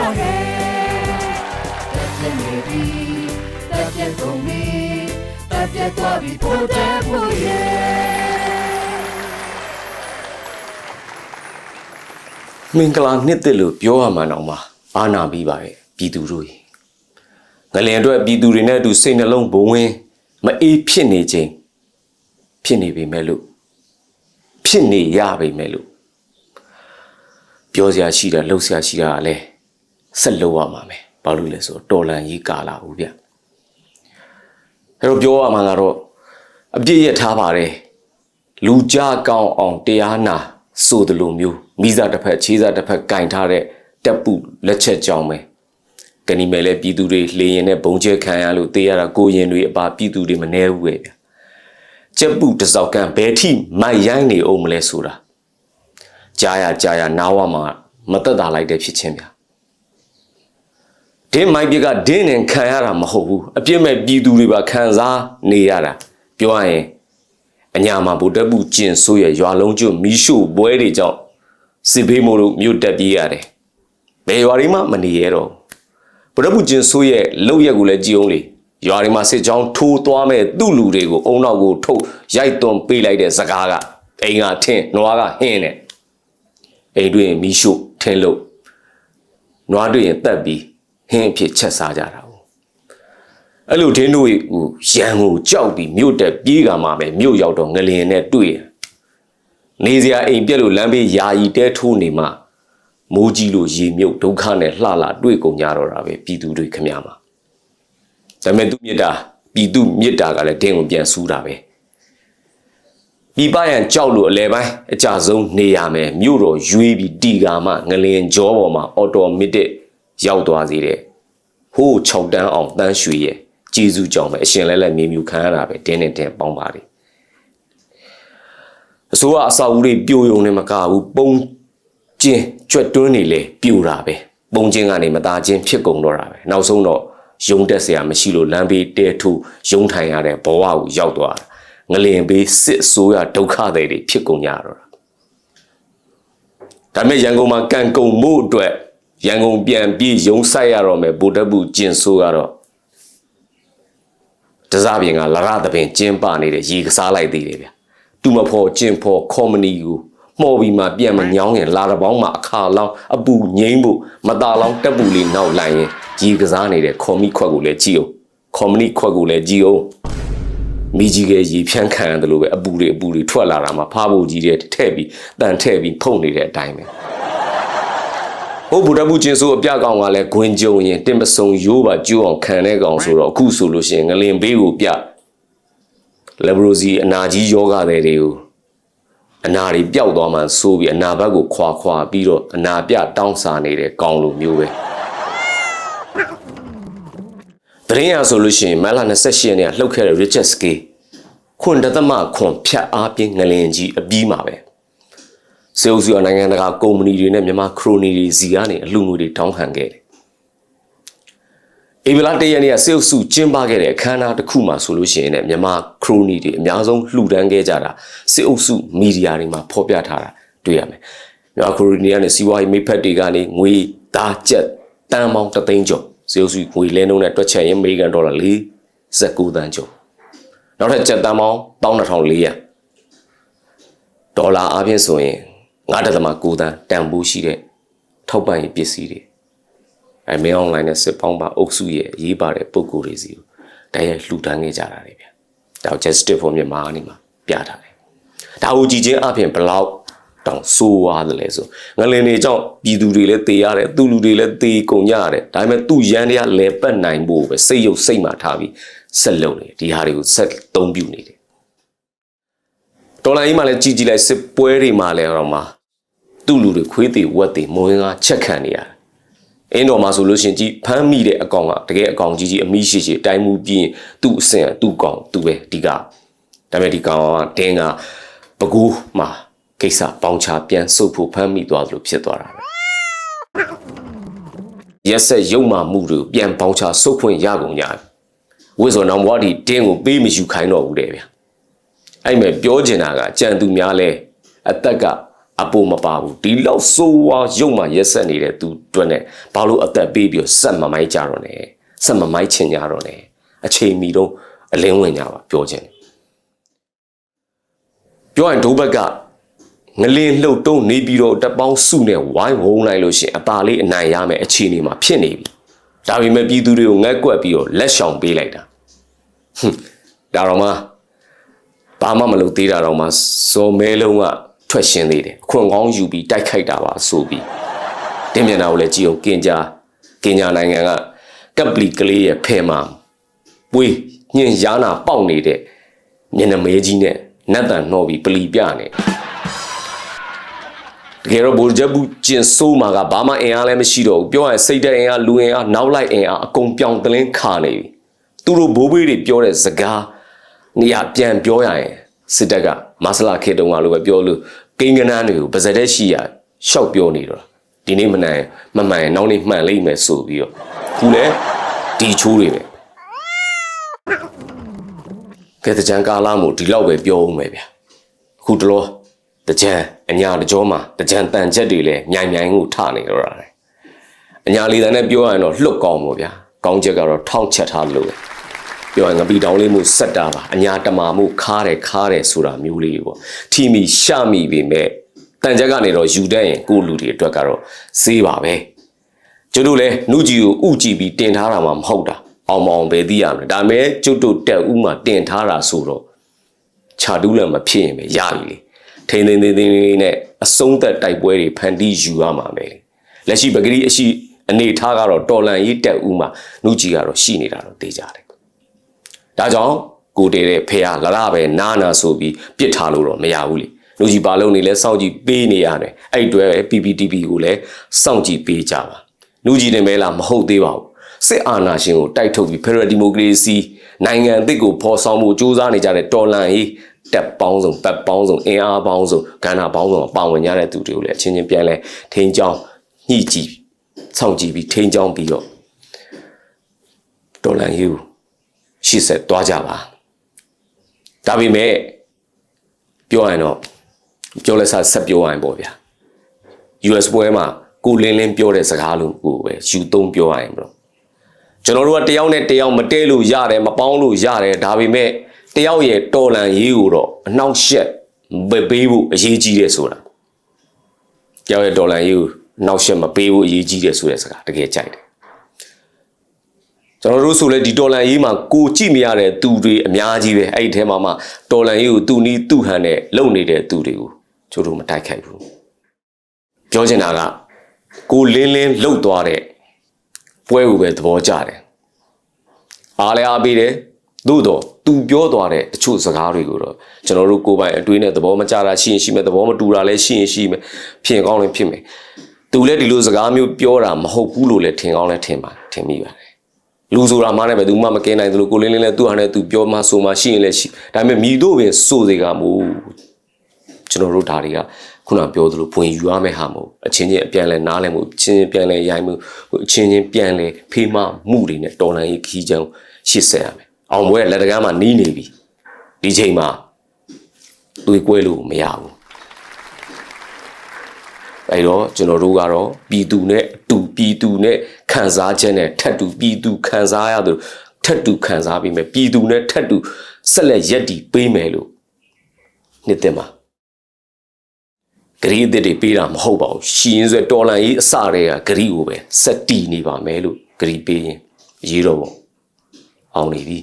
တော့ရဲ့တက်ပြက်နေပြီတက်ပြက်ကုန်ပြီတက်ပြက်သွားပြီဖို့တဲ့ဖို့ရဲ့မင်္ဂလာနှစ်သစ်လို့ပြောရမှန်းတော့မှအာနာပြီးပါရဲ့ပြည်သူတို့ကြီးငလင်အတွက်ပြည်သူတွေနဲ့အတူစိတ်နှလုံးဘဝင်မအေးဖြစ်နေခြင်းဖြစ်နေပြီမဲ့လို့ဖြစ်နေရပြီမဲ့လို့ပြောစရာရှိတာလှုပ်စရာရှိတာကလည်း ဆက်လုပ်ရမှာမယ်ဘာလို့လဲဆိုတော့တော်လန်ကြီးကာလာဘူးဗျအဲ့တော့ပြောရမှာကတော့အပြည့်ရထားပါတယ်လူကြကောင်းအောင်တရားနာဆိုသလိုမျိုးမိစားတစ်ဖက်ခြေစားတစ်ဖက်ကင်ထားတဲ့တက်ပူလက်ချက်ကြောင်းပဲကဏီမဲ့လဲပြည်သူတွေလေရင်နဲ့ဘုံကျဲခံရလို့တေးရတာကိုရင်တွေအပါပြည်သူတွေမနှဲဘူးပဲဗျကျက်ပူတစ်စောက်ကန်ဘယ်ထိမိုက်ရိုင်းနေအောင်မလဲဆိုတာကြားရကြားရနားဝမှာမသက်သာလိုက်တဲ့ဖြစ်ချင်းဗျ ဒင်းမိုက်ပြကဒင်းနဲ့ခံရတာမဟုတ်ဘူးအပြစ်မဲ့ပြည်သူတွေပါခံစားနေရတာပြောရရင်အညာမှာဗုဒ္ဓဘုကျင်ဆိုးရရွာလုံးကျွမီးရှို့ပွဲတွေကြောင့်စစ်ဘေးမို့လို့မြို့တက်ပြေးရတယ်ဘယ်ရွာတွေမှမနေရတော့ဗုဒ္ဓဘုကျင်ဆိုးရလောက်ရက်ကိုလည်းကြည်အောင်လေရွာတွေမှာစစ်ကြောင်းထိုးသွားမဲ့သူ့လူတွေကိုအုံနောက်ကိုထုတ်ရိုက်သွန်ပေးလိုက်တဲ့စကားကအိမ်ကထင်းနွားကဟင်းနဲ့အိမ်တွင်မီးရှို့ထင်းလို့နွားတွေ့ရင်တက်ပြီး ဟင်းအဖြစ်ချက်စားကြတာ哦အဲ့လိုထင်းတို့ဟိုရန်ကိုကြောက်ပြီးမြို့တက်ပြေးကမှပဲမြို့ရောက်တော့ငလျင်နဲ့တွေ့ရနေစရာအိမ်ပြက်လို့လမ်းဘေးယာယီတဲထိုးနေမှမိုးကြီးလို့ရေမြုပ်ဒုက္ခနဲ့လှလာတွေ့ကုန်ကြတော့တာပဲပြည်သူတွေခမမှာဒါပေမဲ့သူမြစ်တာပြည်သူမြစ်တာကလည်းဒင်းကိုပြန်ဆူးတာပဲပြည်ပရန်ကြောက်လို့အလဲပိုင်းအကြဆုံးနေရမယ်မြို့တော်ရွေးပြီးတီကာမှငလျင်ကြောပေါ်မှာအော်တိုမက်တစ် ရောက်သွားစေတဲ့ ဟိုး6တန်းအောင်တန်းရွှေရဲ့ကျေးဇူးကြောင့်ပဲအရှင်လဲလဲမြေမြူခံရတာပဲတင်းနဲ့တင်းပေါင်းပါလေအစိုးရအဆောက်အဦတွေပြိုယုံနေမကဘူးပုံကျင်းကြွက်တွန်းနေလေပြိုတာပဲပုံကျင်းကနေမသားချင်းဖြစ်ကုန်တော့တာပဲနောက်ဆုံးတော့ယုံတက်เสียမရှိလို့လမ်းဘေးတဲထူယုံထိုင်ရတဲ့ဘဝကိုရောက်သွားတာငလင်ဘေးစစ်အစိုးရဒုက္ခတွေတွေဖြစ်ကုန်ကြတော့တာ ဒါပေမဲ့ရန်ကုန်မှာကံကုံမှုအတွက် ရန်ကုန်ပြန်ပြီးရုံဆိုင်ရတော့မယ်ဗိုလ်တပ်ဘူးကျင်ဆိုးကတော့တစားပြင်ကလရသပင်ကျင်းပနေတဲ့ရေကစားလိုက်သေးတယ်ဗျတူမဖော်ကျင်ဖော်ကော်မနီကိုမှော်ပြီးမှပြန်မညောင်းရင်လာတပေါင်းမှာအခါလောင်းအပူငိမ့်ဖို့မตาလောင်းတက်ပူလေးနောက်လိုက်ရင်ရေကစားနေတဲ့ခေါ်မီခွက်ကိုလည်းကြည့်အောင်ခေါ်မနီခွက်ကိုလည်းကြည့်အောင်မိကြီးကရေဖြန်းခံရတယ်လို့ပဲအပူတွေအပူတွေထွက်လာတာမှာဖားဖို့ကြီးတဲ့ထဲ့ပြီးတန်ထဲ့ပြီးဖုန်နေတဲ့အတိုင်းပဲ ဟိုဗုဒ္ဓဘုချင်းဆိုအပြကောင်ကလည်းဂွင်ကြုံရင်တင်ပစုံရိုးပါကျိုးအောင်ခံတဲ့ကောင်ဆိုတော့အခုဆိုလို့ရှိရင်ငလင်ဘေးကိုပြလက်ဘရိုစီအနာကြီးယောဂတဲ့တွေကိုအနာတွေပျောက်သွားမှဆိုပြီးအနာဘက်ကိုခွာခွာပြီးတော့အနာပြတောင်းစားနေတဲ့ကောင်လိုမျိုးပဲတရင်ရဆိုလို့ရှိရင်မတ်လ28ရက်နေ့ကလှုပ်ခဲ့တဲ့ Richard Skay ခွန်တသမခွန်ဖြတ်အားပြင်းငလင်ကြီးအပြီးမှာပဲ စေအုပ်စုကနိုင်ငံတကာကုမ္ပဏီတွေနဲ့မြန်မာခရိုနီတွေစီကနေအလှူငွေတွေတောင်းခံခဲ့တယ်။အေဗလာတရက်နေ့ကစေအုပ်စုကျင်းပခဲ့တဲ့အခမ်းအနားတစ်ခုမှာဆိုလို့ရှိရင်လည်းမြန်မာခရိုနီတွေအများဆုံးလှူဒန်းခဲ့ကြတာစေအုပ်စုမီဒီယာတွေမှာဖော်ပြထားတာတွေ့ရမယ်။မြန်မာခရိုနီကနေစီးပွားရေးမိဖက်တွေကနေငွေသားကျပ်တန်ပေါင်း3သိန်းကျော်စေအုပ်စုငွေလဲနှုန်းနဲ့တွက်ချက်ရင်အမေရိကန်ဒေါ်လာ49သန်းကျော်နောက်ထပ်ကျပ်တန်ပေါင်း12400ဒေါ်လာအပြင်ဆိုရင် 9.9တန်းတန်ဖိုးရှိတဲ့ထောက်ပံ့ရေးပစ္စည်းတွေအဲမင်းအွန်လိုင်းနဲ့စစ်ပေါင်းပါအုပ်စုရဲ့ရေးပါတဲ့ပုံကိုယ်တွေစီကိုတိုက်ရိုက်လှူဒန်းခဲ့ကြတာတွေဗျဒါကို justice for မြန်မာအနေမှာပြထားတယ်ဒါကိုကြည်ချင်းအပြင်ဘလောက်တောင်ဆိုးသွားတယ်လဲဆိုငလင်တွေကြောင့်ပြည်သူတွေလည်းတေရတယ်သူလူတွေလည်းတေကုန်ကြရတယ်ဒါပေမဲ့သူ့ရန်တရားလဲပတ်နိုင်ဖို့ပဲစိတ်ရုပ်စိတ်မှထားပြီးဆက်လုပ်နေဒီဟာတွေကိုဆက်သုံးပြုနေတယ် တော်လိုင်းကြီးမှလည်းကြည်ကြည်လိုက်စစ်ပွဲတွေမှလည်းတော့မှသူ့လူတွေခွေးသေးဝက်သေးမွေးငါချက်ခံနေရတယ်အင်းတော်မှာဆိုလို့ရှိရင်ကြည်ဖမ်းမိတဲ့အကောင်ကတကယ်အကောင်ကြီးကြီးအမိရှိရှိတိုင်မှုပြီးရင်သူ့အစင်သူ့ကောင်သူ့ပဲဒီကဒါပေမဲ့ဒီကောင်ကတင်းကပကူမှာကိစ္စပေါင်းချပြန်ဆုပ်ဖို့ဖမ်းမိသွားသလိုဖြစ်သွားတာပဲရက်ဆက်ရုံမှမှုတွေကိုပြန်ပေါင်းချဆုပ်ခွင့်ရကုန်ကြတယ်ဝိဇ္ဇောနောင်ဘွားဒီတင်းကိုပေးမယူခိုင်းတော့ဘူးတဲ့ဗျ အဲ့မဲ့ပြောချင်တာကကြံသူများလဲအသက်ကအပိုမပါဘူးဒီလောက်ဆိုးဝါးရုပ်မှရက်ဆက်နေတဲ့သူအတွက်နဲ့ဘာလို့အသက်ပေးပြီးတော့ဆက်မမိုင်းကြတော့လဲဆက်မမိုင်းချင်ကြတော့လဲအချိန်မီတော့အလင်းဝင်ကြပါပြောချင်တယ်ပြောရင်ဒိုးဘက်ကငလင်းလှုပ်တုံးနေပြီးတော့တက်ပေါင်းစုနဲ့ဝိုင်းဝုန်းလိုက်လို့ရှရင်အပါလေးအနိုင်ရမယ်အခြေအနေမှာဖြစ်နေပြီဒါပေမဲ့ပြည်သူတွေကိုငက်ကွက်ပြီးတော့လက်ဆောင်ပေးလိုက်တာဟွန်းဒါတော့မှ ဘာမှမလုပ်သေးတာတော့မှစော်မဲလုံးကထွက်ရှင်းသေးတယ်အခွင့်ကောင်းယူပြီးတိုက်ခိုက်တာပါဆိုပြီးတင်းမြန်တာကိုလည်းကြည့်အောင်ကင်ကြာကင်ညာနိုင်ငံကကပ်ပလီကလေးရဲ့ဖဲမှာပွေးညင်ရာနာပေါက်နေတဲ့မျက်နှာမဲကြီးနဲ့နတ်တန်နှောပြီးပလီပြနေတကယ်တော့ဘူဂျဘူးကျင်ဆိုးမှာကဘာမှအင်အားလည်းမရှိတော့ဘူးပြောရရင်စိတ်တဲ့အင်အားလူအင်အားနောက်လိုက်အင်အားအကုန်ပြောင်းတလင်းခါနေပြီသူတို့ဘိုးဘေးတွေပြောတဲ့စကား နေရာပြန်ပြောရရင်စစ်တပ်ကမဆလာခေတုံကလိုပဲပြောလို့ကိန်းကနန်းတွေကိုပါဇက်တဲ့ရှိရရှောက်ပြောနေတော့ဒီနေ့မနိုင်မမှန်ရင်နောက်နေ့မှန်လိမ့်မယ်ဆိုပြီးတော့ခုလဲဒီချိုးတွေပဲကဲတကြံကာလာမို့ဒီလောက်ပဲပြောဦးမယ်ဗျာအခုတလောတကြံအညာတကြောမှာတကြံတန်ချက်တွေလဲမြိုင်မြိုင်ကိုထနေတော့တာအညာလေးတန်းနဲ့ပြောရရင်တော့လှုပ်ကောင်းပေါ့ဗျာကောင်းချက်ကတော့ထောင်းချက်ထားလို့ပဲ ပြောရင်ငပီတောင်းလေးမှုစက်တာပါအညာတမာမှုခါတယ်ခါတယ်ဆိုတာမျိုးလေးပေါ့ထီမီရှမိပေမဲ့တန်ချက်ကနေတော့ယူတတ်ရင်ကိုယ့်လူတွေအတွက်ကတော့စေးပါပဲကျတို့လည်းနှုတ်ကြီးကိုဥကြည့်ပြီးတင်ထားတာမှမဟုတ်တာအောင်မအောင်ပဲသိရမယ်ဒါပေမဲ့ကျုပ်တို့တက်ဥမှာတင်ထားတာဆိုတော့ခြာတူးလည်းမဖြစ်ရင်ပဲရပြီလေထိန်းသိမ်းသိမ်းသိမ်းလေးနဲ့အဆုံးသက်တိုက်ပွဲတွေဖန်တီးယူရမှာပဲလက်ရှိပဂရီအရှိအနေထားကတော့တော်လန်ရေးတက်ဥမှာနှုတ်ကြီးကတော့ရှိနေတာတော့သိကြတယ် ဒါကြောင့်ကိုတေတဲ့ဖေဟာလရပဲနာနာဆိုပြီးပြစ်ထားလို့တော့မရဘူးလေလူကြီးပါလုံးနေလဲစောင့်ကြည့်ပေးနေရတယ်အဲ့တွဲပဲ PPTP ကိုလည်းစောင့်ကြည့်ပေးကြပါလူကြီးတင်မဲလားမဟုတ်သေးပါဘူးစစ်အာဏာရှင်ကိုတိုက်ထုတ်ပြီး Federal Democracy နိုင်ငံအသစ်ကိုဖော်ဆောင်မှုစ조사နေကြတဲ့တော်လန်ရေးတက်ပေါင်းစုံပတ်ပေါင်းစုံအင်အားပေါင်းစုံကဏ္ဍပေါင်းစုံပါဝင်ကြတဲ့သူတွေကိုလည်းအချင်းချင်းပြန်လဲထိန်းချောင်းညှိကြည့်စောင့်ကြည့်ပြီးထိန်းချောင်းပြီးတော့တော်လန်ရေးကို ရှေ့ဆက်သွားကြပါဒါပေမဲ့ပြောရရင်တော့ပြောလက်စားဆက်ပြောရရင်ပေါ့ဗျာ US ပွဲမှာကိုလင်းလင်းပြောတဲ့စကားလို့ကိုပဲယူသုံးပြောရရင်ဘလို့ကျွန်တော်တို့ကတယောက်နဲ့တယောက်မတဲလို့ရတယ်မပေါင်းလို့ရတယ်ဒါပေမဲ့တယောက်ရဲ့တော်လန်ရေးကိုတော့အနှောင့်ယှက်မပေးဖို့အရေးကြီးတယ်ဆိုတာတယောက်ရဲ့တော်လန်ရေးကိုအနှောင့်ယှက်မပေးဖို့အရေးကြီးတယ်ဆိုတဲ့စကားတကယ်ကြိုက်တယ် ကျွန်တော်တို့ဆိုလဲဒီဒေါ်လာရေးမှာကိုကြည့်မရတဲ့သူတွေအများကြီးပဲအဲ့ဒီထဲမှာမှဒေါ်လာရေးကိုသူနီးသူဟန်နဲ့လုံနေတဲ့သူတွေကိုကျတို့မတိုက်ခိုက်ဘူးပြောချင်တာကကိုလင်းလင်းလှုပ်သွားတဲ့ပွဲကိုပဲသဘောကျတယ်အားလည်းအားပေးတယ်သို့တော့သူပြောသွားတဲ့တချို့စကားတွေကိုတော့ကျွန်တော်တို့ကိုယ်ပိုင်အတွေးနဲ့သဘောမကျတာရှိရင်ရှိမယ်သဘောမတူတာလည်းရှိရင်ရှိမယ်ဖြစ်ရင်ကောင်းလည်းဖြစ်မယ်သူလည်းဒီလိုစကားမျိုးပြောတာမဟုတ်ဘူးလို့လည်းထင်ကောင်းလည်းထင်ပါထင်မိပါတယ် လူဆိုတာမှလည်းပဲသူမှမကဲနိုင်သလိုကိုလင်းလင်းလည်းသူ့ဟာနဲ့သူပြောမှဆိုမှရှိရင်လည်းရှိဒါပေမဲ့မိတို့ပင်စိုးစေကမို့ကျွန်တော်တို့ဒါတွေကခုနပြောသလိုဘဝင်ယူရမယ့်ဟာမို့အချင်းချင်းအပြန်လဲနားလဲမှုအချင်းချင်းပြန်လဲရိုင်းမှုအချင်းချင်းပြန်လဲဖေးမမှုတွေနဲ့တော်လန်ရေးခီးချောင်းရှစ်ဆက်ရမယ်အောင်ပွဲလက်တကမ်းမှာနီးနေပြီဒီချိန်မှာတွေးကွဲလို့မရဘူးအဲ့တော့ကျွန်တော်တို့ကတော့ပြည်သူနဲ့အတူပြည်သူနဲ့ ခံစားချက်နဲ့ထပ်တူပြည်သူခံစားရသလိုထပ်တူခံစားပြီးမယ်ပြည်သူနဲ့ထပ်တူဆက်လက်ရက်တည်ပေးမယ်လို့နှစ်သက်မှာဂရီအသစ်တွေပေးတာမဟုတ်ပါဘူးရှီရင်ဆွဲတော်လန်ကြီးအစတွေကဂရီကိုပဲစက်တီနေပါမယ်လို့ဂရီပေးရင်ရေးတော့ပေါ့အောင်နေပြီ